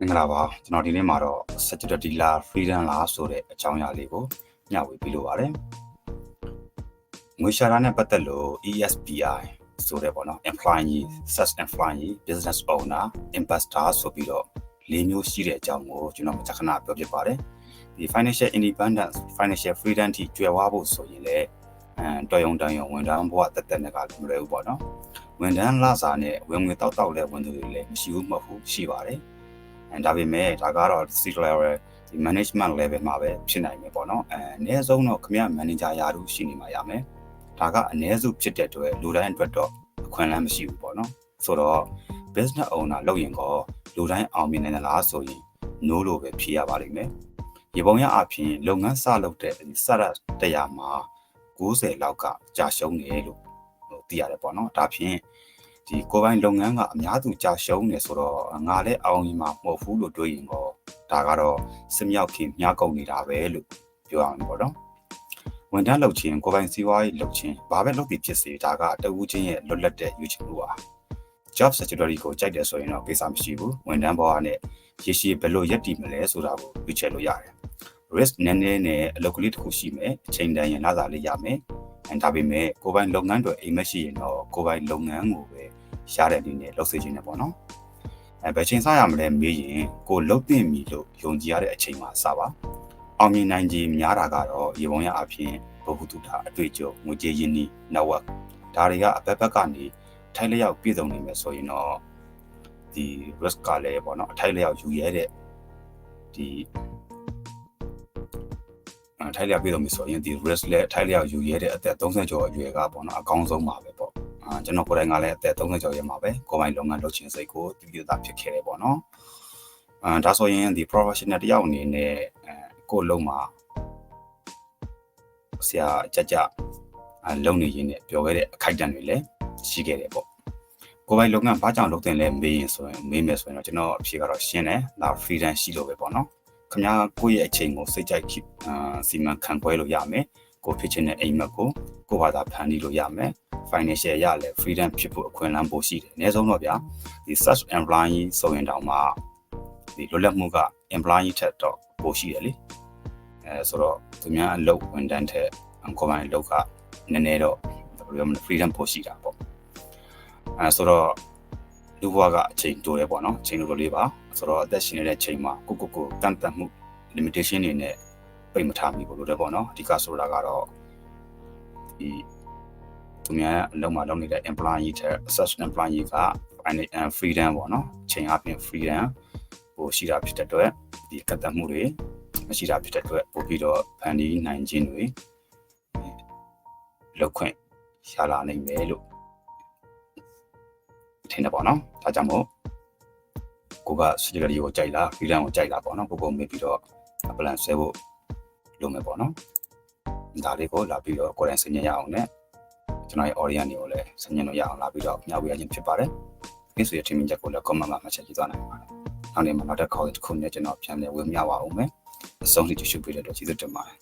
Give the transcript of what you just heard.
မင်္ဂလာပါကျွန်တော်ဒီနေ့မှာတော့ security လား freedom လားဆိုတဲ့အကြောင်းအရာလေးကိုမျှဝေပေးလိုပါတယ်ငွေရှာတာနဲ့ပတ်သက်လို့ ESBI ဆိုတဲ့ပေါ့နော် employee such employee business owner investor ဆိုပြီးတော့၄မျိုးရှိတဲ့အကြောင်းကိုကျွန်တော်မချက်ခဏပြောပြပါတယ်ဒီ financial independence financial freedom ထိကျွယ်ဝဖို့ဆိုရင်လည်းအဲတော်ရုံတန်ရုံဝန်ထမ်းဘဝတက်တက်နဲ့ကမလွယ်ဘူးပေါ့နော်ဝန်ထမ်းလစာနဲ့ဝင်ငွေတောက်တောက်လဲဝန်သူတွေလည်းမရှိဘူးမဟုတ်ဘူးရှိပါတယ်အဲ ဒါပေမဲ့ဒါကတော့ C level ဒီ management level မှာပဲဖြစ်နိုင်မယ်ပေါ့နော်အဲအနည်းဆုံးတော့ခမရ manager ရာထူးရှိနေမှာရမယ်ဒါကအနည်းစုဖြစ်တဲ့အတွက်လူတိုင်းအတွက်တော့အခွင့်အလမ်းမရှိဘူးပေါ့နော်ဆိုတော့ business owner လုပ်ရင်ကောလူတိုင်းအောင်မြင်နေလားဆိုရင် no လို့ပဲဖြေရပါလိမ့်မယ်ရေပုံရအပြင်လုပ်ငန်းစလုပ်တဲ့စရတရားမှာ90လောက်ကကြာရှုံးတယ်လို့ဟိုသိရတယ်ပေါ့နော်ဒါဖြင့် ဒီကိုယ်ပိုင်လုပ်ငန်းကအများသူကြာရှုံးနေဆိုတော့ငါလည်းအောင်ရင်မှာမဟုတ်ဘူးလို့တွေးရင်တော့ဒါကတော့စမြောက်ခင်မြားကုန်နေတာပဲလို့ပြောရမှာပေါ့နော်ဝန်ထမ်းလုပ်ခြင်းကိုယ်ပိုင်စီးပွားရေးလုပ်ခြင်းဘာပဲလုပ်ပြီးဖြစ်စေဒါကတဝူးချင်းရဲ့လွတ်လပ်တဲ့ယူချင်မှုပါ job security ကိုကြိုက်တယ်ဆိုရင်တော့ကိစ္စမရှိဘူးဝန်ထမ်းဘဝနဲ့ရရှိဘယ်လိုရက်တည်မလဲဆိုတာကိုပြချက်လို့ရတယ် risk နည်းနည်းနဲ့အလုပ်ကလေးတစ်ခုရှိမယ်အချိန်တန်ရင်လာစားလေးရမယ်အဲဒါပေမဲ့ကိုယ်ပိုင်လုပ်ငန်းတွေအိမ်မရှိရင်တော့ကိုယ်ပိုင်လုပ်ငန်းကိုပဲ ရှားတဲ့အနေနဲ့လုပ်စေချင်တယ်ပေါ့နော်အဲဘယ်ချိန်စားရမလဲမေးရင်ကိုလှုပ်သိမီလို့ယုံကြည်ရတဲ့အချိန်မှာစပါအောင်မြင်နိုင်ခြင်းများတာကတော့ရေပုံရအဖြစ်ဘဟုတုတာအတွေ့အကြုံငွေကြေးရင်းနှီး network ဒါတွေကအဘက်ဘက်ကနေထိုင်းလျောက်ပြည်စုံနေမယ်ဆိုရင်တော့ဒီ risk ကလည်းပေါ့နော်အထိုက်လျောက်ယူရဲတဲ့ဒီအထိုက်လျောက်ပြည်စုံပြီဆိုရင်ဒီ risk လည်းအထိုက်လျောက်ယူရဲတဲ့အသက်30ကျော်အရွယ်ကပေါ့နော်အကောင်းဆုံးပါပဲပေါ့ အာကျွန်တော်ကိုယ်တိုင်ကလည်းအသက်30ကျော်ရဲမှာပဲကိုယ်ပိုင်လုပ်ငန်းလုပ်ချင်စိတ်ကိုတည်တည်သားဖြစ်ခဲ့တယ်ပေါ့နော်အာဒါဆိုရင်ဒီ professional တယောက်အနေနဲ့အဲကိုယ်လုံးမှာဆရာကြကြအလုံးနေရင်းနဲ့ပြောခဲ့တဲ့အခိုက်အတန့်တွေလည်းရှိခဲ့တယ်ပေါ့ကိုယ်ပိုင်လုပ်ငန်းဘာကြောင့်လုပ်တင်လဲမေးရင်ဆိုရင်မေးမယ်ဆိုရင်တော့ကျွန်တော်အဖြေကတော့ရှင်းတယ်ဒါ freedom ရှိလို့ပဲပေါ့နော်ခင်ဗျားကိုယ့်ရဲ့အချိန်ကိုစိတ်ကြိုက်အာစီမံခန့်ခွဲလို့ရမယ်ကိုဖြစ်ချင်တဲ့အိမ်မက်ကိုကိုယ့်ဘာသာဖန်တီးလို့ရမယ် financial ရလဲ freedom ဖြစ်ဖို့အခွင့်အလမ်းပိုရှိတယ်အနည်းဆုံးတော့ဗျာဒီ search employee ဆိုရင်တောင်မှဒီလွတ်လပ်မှုက employee ထက်တော့ပိုရှိတယ်လေအဲဆိုတော့သူများအလုပ်ဝန်တန်းထက်ကိုယ်ပိုင်အလုပ်ကနည်းနည်းတော့ဘယ်လိုလဲ freedom ပိုရှိတာပေါ့အဲဆိုတော့လူဘဝကအချိန်တိုးတယ်ပေါ့နော်အချိန်လိုလေးပါဆိုတော့အသက်ရှင်နေတဲ့ချိန်မှာကိုကိုကိုတန်တန်မှု limitation တွေနဲ့ပိတ်မထားမိဘူးလို့လည်းပေါ့နော်အဓိကဆိုတာကတော့ဒီ သူများအလုပ်မှာလုပ်နေတဲ့ employee တဲ့ access employee က freedom ပေါ့နော်ချိန်အပြင် freedom ဟိုရှိတာဖြစ်တဲ့အတွက်ဒီကတ်တမှုတွေမရှိတာဖြစ်တဲ့အတွက်ပို့ပြီးတော့ဖန်တီးနိုင်ခြင်းတွေလောက်ခွင့်ရလာနိုင်မယ်လို့ထင်တယ်ပေါ့နော်ဒါကြောင့်မို့ကိုက security ကိုကြိုက်လား freedom ကိုကြိုက်လားပေါ့နော်ကိုကိုမေးပြီးတော့ plan ဆွဲဖို့လုပ်မယ်ပေါ့နော်ဒါလေးကိုလာပြီးတော့ကိုယ်တိုင်ဆင်ញင်ရအောင်နဲ့ ကျွန်တော်ရဲ့ audience တွေကိုလည်းဆင်ញင်လို့ရအောင်လာပြီးတော့မျှဝေရခြင်းဖြစ်ပါတယ်ဒီဆိုရထင်မြင်ချက်ကိုလည်း comment မှာမှတ်ချက်ရေးသွားနိုင်ပါတယ်နောက်နေ့မှာနောက်တစ်ခေါက်တစ်ခုနဲ့ကျွန်တော်ပြန်လည်ဝင်မျှပါအောင်မယ်အဆုံးထိကြည့်ရှုပေးတဲ့အတွက်ကျေးဇူးတင်ပါတယ်